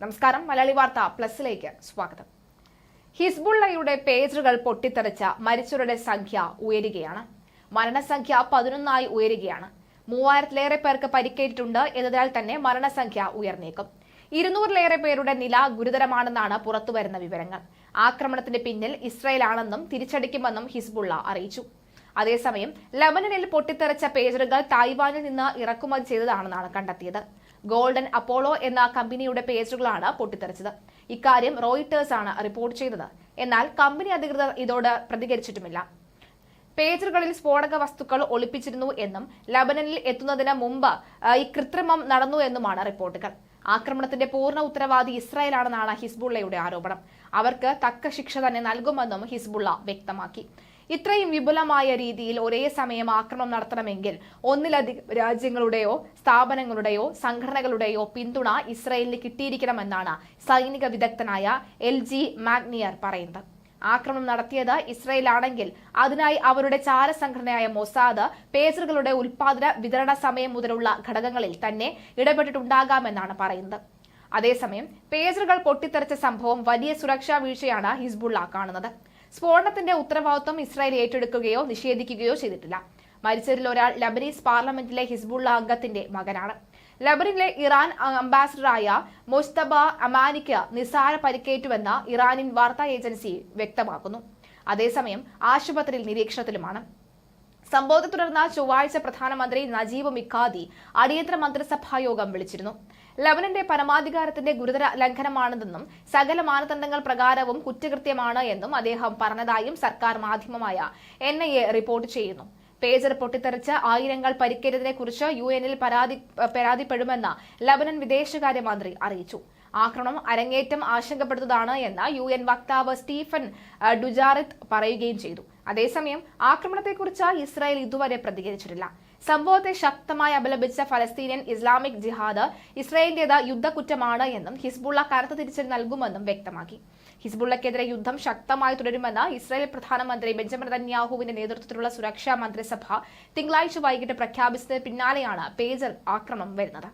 നമസ്കാരം. മലയാളി വാർത്ത പ്ലസിലേക്ക് സ്വാഗതം. ഹിസ്ബുള്ളയുടെ പേജുകൾ പൊട്ടിത്തെറിച്ച മരിച്ചവരുടെ സംഖ്യ ഉയരുകയാണ്. മരണസംഖ്യ പതിനൊന്നായി ഉയരുകയാണ്. മൂവായിരത്തിലേറെ പേർക്ക് പരിക്കേറ്റിട്ടുണ്ട് എന്നതിനാൽ തന്നെ മരണസംഖ്യ ഉയർന്നേക്കും. ഇരുന്നൂറിലേറെ പേരുടെ നില ഗുരുതരമാണെന്നാണ് പുറത്തുവരുന്ന വിവരങ്ങൾ. ആക്രമണത്തിന് പിന്നിൽ ഇസ്രയേലാണെന്നും തിരിച്ചടിക്കുമെന്നും ഹിസ്ബുള്ള അറിയിച്ചു. അതേസമയം ലബനനിൽ പൊട്ടിത്തെറിച്ച പേജറുകൾ തായ്വാനിൽ നിന്ന് ഇറക്കുമതി ചെയ്തതാണെന്നാണ് കണ്ടെത്തിയത്. ഗോൾഡൻ അപ്പോളോ എന്ന കമ്പനിയുടെ പേജുകളാണ് പൊട്ടിത്തെറിച്ചത്. ഇക്കാര്യം റോയിട്ടേഴ്സ് ആണ് റിപ്പോർട്ട് ചെയ്തത്. എന്നാൽ കമ്പനി അധികൃതർ ഇതോട് പ്രതികരിച്ചിട്ടുമില്ല. പേജറുകളിൽ സ്ഫോടക വസ്തുക്കൾ ഒളിപ്പിച്ചിരുന്നു എന്നും ലബനനിൽ എത്തുന്നതിന് മുമ്പ് ഈ കൃത്രിമം നടന്നു എന്നുമാണ് റിപ്പോർട്ടുകൾ. ആക്രമണത്തിന്റെ പൂർണ ഉത്തരവാദി ഇസ്രായേലാണെന്നാണ് ഹിസ്ബുള്ളയുടെ ആരോപണം. അവർക്ക് തക്ക ശിക്ഷ തന്നെ നൽകുമെന്നും ഹിസ്ബുള്ള വ്യക്തമാക്കി. ഇത്രയും വിപുലമായ രീതിയിൽ ഒരേ സമയം ആക്രമണം നടത്തണമെങ്കിൽ ഒന്നിലധികം രാജ്യങ്ങളുടെയോ സ്ഥാപനങ്ങളുടെയോ സംഘടനകളുടെയോ പിന്തുണ ഇസ്രയേലിന് കിട്ടിയിരിക്കണമെന്നാണ് സൈനിക വിദഗ്ധനായ എൽ ജി മാഗ്നിയർ പറയുന്നത്. ആക്രമണം നടത്തിയത് ഇസ്രയേലാണെങ്കിൽ അതിനായി അവരുടെ ചാര സംഘടനയായ മൊസാദ് പേജറുകളുടെ ഉൽപാദന വിതരണ സമയം മുതലുള്ള ഘടകങ്ങളിൽ തന്നെ ഇടപെട്ടിട്ടുണ്ടാകാമെന്നാണ് പറയുന്നത്. അതേസമയം പേജറുകൾ പൊട്ടിത്തെറിച്ച സംഭവം വലിയ സുരക്ഷാ വീഴ്ചയാണ് ഹിസ്ബുള്ള കാണുന്നത്. സ്ഫോടനത്തിന്റെ ഉത്തരവാദിത്വം ഇസ്രായേൽ ഏറ്റെടുക്കുകയോ നിഷേധിക്കുകയോ ചെയ്തിട്ടില്ല. മരിച്ചവരിൽ ഒരാൾ ലബനീസ് പാർലമെന്റിലെ ഹിസ്ബുള്ള അംഗത്തിന്റെ മകനാണ്. ലബനിലെ ഇറാൻ അംബാസിഡറായ മുസ്തബ അമാനിക്ക് നിസാര പരിക്കേറ്റുവെന്ന് ഇറാനിൻ വാർത്താ ഏജൻസി വ്യക്തമാക്കുന്നു. അതേസമയം ആശുപത്രിയിൽ നിരീക്ഷണത്തിലുമാണ്. സംഭവത്തെ തുടർന്ന് ചൊവ്വാഴ്ച പ്രധാനമന്ത്രി നജീബ് മിക്കാദി അടിയന്തര മന്ത്രിസഭാ യോഗം വിളിച്ചിരുന്നു. ലബനന്റെ പരമാധികാരത്തിന്റെ ഗുരുതര ലംഘനമാണിതെന്നും സകല മാനദണ്ഡങ്ങൾ പ്രകാരവും കുറ്റകൃത്യമാണ് എന്നും അദ്ദേഹം പറഞ്ഞതായും സർക്കാർ മാധ്യമമായ എൻ റിപ്പോർട്ട് ചെയ്യുന്നു. പേജർ പൊട്ടിത്തെറിച്ച് ആയിരങ്ങൾ പരിക്കേറ്റതിനെ കുറിച്ച് യു എനിൽ പരാതി പരാതിപ്പെടുമെന്ന് ലബനൻ വിദേശകാര്യമന്ത്രി അറിയിച്ചു. ആക്രമണം അരങ്ങേറ്റം ആശങ്കപ്പെടുത്തതാണ് എന്ന് യു എൻ വക്താവ് സ്റ്റീഫൻ ഡുജാറിത് പറയുകയും ചെയ്തു. അതേസമയം ആക്രമണത്തെക്കുറിച്ച് ഇസ്രായേൽ ഇതുവരെ പ്രതികരിച്ചിട്ടില്ല. സംഭവത്തെ ശക്തമായി അപലപിച്ച ഫലസ്തീനിയൻ ഇസ്ലാമിക് ജിഹാദ് ഇസ്രായേലിന്റേത് യുദ്ധക്കുറ്റമാണ് എന്നും ഹിസ്ബുള്ള കനത്ത തിരിച്ചടി നൽകുമെന്നും വ്യക്തമാക്കി. ഹിസ്ബുള്ളക്കെതിരെ യുദ്ധം ശക്തമായി തുടരുമെന്ന് ഇസ്രായേൽ പ്രധാനമന്ത്രി ബെഞ്ചമിൻ നെതന്യാഹുവിന്റെ നേതൃത്വത്തിലുള്ള സുരക്ഷാ മന്ത്രിസഭ തിങ്കളാഴ്ച വൈകിട്ട് പ്രഖ്യാപിച്ചതിന് പിന്നാലെയാണ് പേജർ ആക്രമണം വരുന്നത്.